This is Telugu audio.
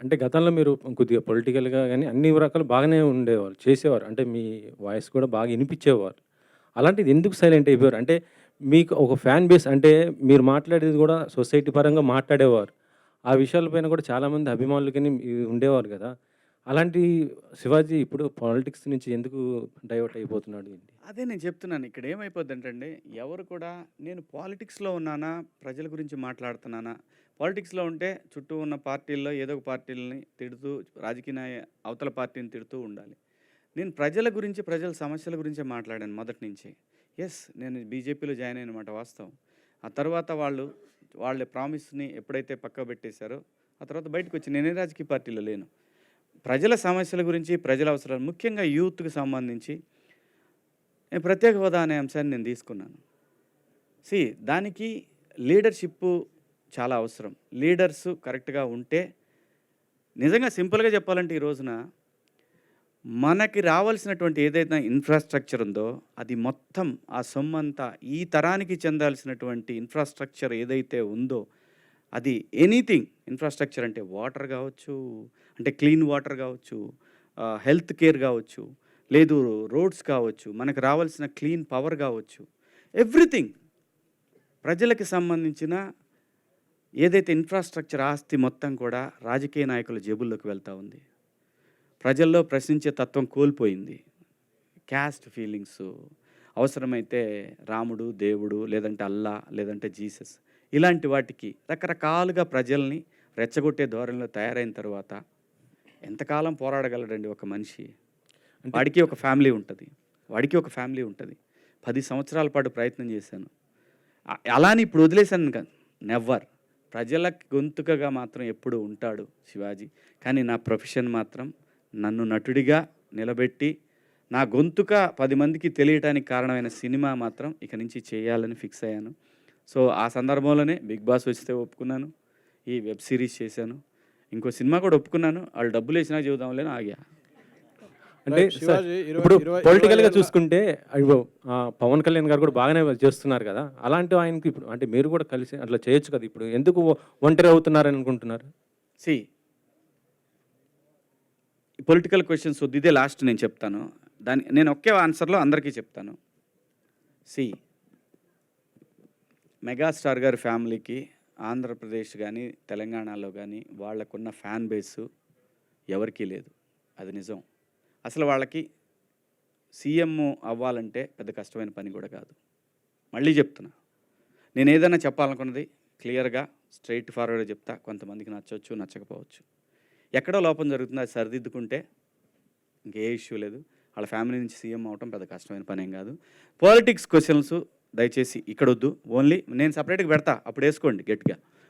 అంటే గతంలో మీరు కొద్దిగా పొలిటికల్‌గా గాని అన్ని రకాలు బాగానే ఉండేవారు. చేసేవారు. అంటే మీ వాయిస్ కూడా బాగా ఇనిపిచ్చేవారు. అలాంటిది ఎందుకు సైలెంట్ అయిపోయారు? అంటే మీకు ఒక ఫ్యాన్ బేస్ అంటే మీరు మాట్లాడేది కూడా సొసైటీ పరంగా మాట్లాడేవారు. ఆ విషయాల పైన కూడా చాలామంది అభిమానులు గాని ఉండేవారు కదా అలాంటి శివాజీ ఇప్పుడు పాలిటిక్స్ నుంచి ఎందుకు డైవర్ట్ అయిపోతున్నాడు ఏంటి? అదే నేను చెప్తున్నాను. ఇక్కడ ఏమైపోద్దంటండి, ఎవరు కూడా నేను పాలిటిక్స్‌లో ఉన్నానా, ప్రజల గురించి మాట్లాడుతున్నానా, పాలిటిక్స్‌లో ఉంటే చుట్టూ ఉన్న పార్టీల్లో ఏదో ఒక పార్టీలని తిడుతూ, రాజకీయ అవతల పార్టీని తిడుతూ ఉండాలి. నేను ప్రజల గురించి, ప్రజల సమస్యల గురించే మాట్లాడాను మొదటి నుంచి. ఎస్ నేను బీజేపీలో జాయిన్ అయిన మాట వాస్తవం. ఆ తర్వాత వాళ్ళు వాళ్ళ ప్రామిస్‌ని ఎప్పుడైతే పక్క పెట్టేశారో, ఆ తర్వాత బయటకొచ్చి నేనే రాజకీయ పార్టీలో లేను. ప్రజల సమస్యల గురించి, ప్రజల అవసరాలు ముఖ్యంగా యూత్‌కి సంబంధించి నేను ప్రత్యేక హోదా అనే అంశాన్ని నేను తీసుకున్నాను. సి దానికి లీడర్షిప్ చాలా అవసరం. లీడర్స్ కరెక్ట్‌గా ఉంటే నిజంగా సింపుల్‌గా చెప్పాలంటే ఈ రోజున మనకి రావాల్సినటువంటి ఏదైతే ఇన్‌ఫ్రాస్ట్రక్చర్ ఉందో, అది మొత్తం ఆ సొమ్మంతా ఈ తరానికి చెందాల్సినటువంటి ఇన్‌ఫ్రాస్ట్రక్చర్ ఏదైతే ఉందో, అది ఎనీథింగ్ ఇన్‌ఫ్రాస్ట్రక్చర్ అంటే వాటర్ కావచ్చు, అంటే క్లీన్ వాటర్ కావచ్చు, హెల్త్ కేర్ కావచ్చు, లేదు రోడ్స్ కావచ్చు, మనకు రావాల్సిన క్లీన్ పవర్ కావచ్చు, ఎవ్రీథింగ్ ప్రజలకు సంబంధించిన ఏదైతే ఇన్‌ఫ్రాస్ట్రక్చర్ ఆస్తి మొత్తం కూడా రాజకీయ నాయకుల జేబుల్లోకి వెళ్తా ఉంది. ప్రజల్లో ప్రశ్నించే తత్వం కోల్పోయింది. క్యాస్ట్ ఫీలింగ్స్ అవసరమైతే రాముడు, దేవుడు, లేదంటే అల్లా, లేదంటే జీసస్ ఇలాంటి వాటికి రకరకాలుగా ప్రజల్ని రెచ్చగొట్టే ధోరణిలో తయారైన తర్వాత ఎంతకాలం పోరాడగలడండి ఒక మనిషి? వాడికి ఒక ఫ్యామిలీ ఉంటది. వాడికి ఒక ఫ్యామిలీ ఉంటది. 10 సంవత్సరాల పాటు ప్రయత్నం చేశాను. అ అలా అని ఇప్పుడు వదిలేసాను కాదు. నెవర్. ప్రజల గొంతుకగా మాత్రం ఎప్పుడూ ఉంటాడు శివాజీ. కానీ నా ప్రొఫెషన్ మాత్రం నన్ను నటుడిగా నిలబెట్టి, నా గొంతుక 10 మందికి తెలియటానికి కారణమైన సినిమా మాత్రం ఇక నుంచి చేయాలని ఫిక్స్ అయ్యాను. సో, ఆ సందర్భంలోనే 'బిగ్ బాస్' వస్తే ఒప్పుకున్నాను. ఈ వెబ్ సీరీస్ చేశాను. ఇంకో సినిమా కూడా ఒప్పుకున్నాను. ఆళ్ళు డబ్బులేసినా చెబుదాంలే అని ఆగా. అంటే ఇప్పుడు పొలిటికల్‌గా చూసుకుంటే అయ్యో ఆహ్, పవన్ కళ్యాణ్ గారు కూడా బాగానే చేస్తున్నారు కదా! అలాంటి ఆయనకి ఇప్పుడు అంటే మీరు కూడా కలిసి అట్లా చేయొచ్చు కదా! ఇప్పుడు ఎందుకు ఒంటరి అవుతున్నారని అనుకుంటున్నారు? సీ పొలిటికల్ క్వెషన్స్ వద్దు. ఇదే లాస్ట్ నేను చెప్తాను. దాని నేను ఒకే ఆన్సర్‌లో అందరికీ చెప్తాను. సీ మెగాస్టార్ గారి ఫ్యామిలీకి ఆంధ్రప్రదేశ్ కానీ తెలంగాణలో కానీ వాళ్ళకున్న ఫ్యాన్ బేసు ఎవరికీ లేదు. అది నిజం. అసలు వాళ్ళకి సీఎం అవ్వాలంటే పెద్ద కష్టమైన పని కూడా కాదు. మళ్ళీ చెప్తున్నా. నేను ఏదైనా చెప్పాలనుకున్నది క్లియర్‌గా స్ట్రైట్ ఫార్వర్డ్ చెప్తా. కొంతమందికి నచ్చవచ్చు నచ్చకపోవచ్చు. ఎక్కడో లోపం జరుగుతుంది. అది సరిదిద్దుకుంటే ఇంకే ఇష్యూ లేదు. వాళ్ళ ఫ్యామిలీ నుంచి సీఎం అవ్వటం పెద్ద కష్టమైన పనేం కాదు. పాలిటిక్స్ క్వశ్చన్స్ దయచేసి ఇక్కడొద్దు. ఓన్లీ నేను సపరేట్గా పెడతా. అప్పుడు వేసుకోండి గట్టిగా.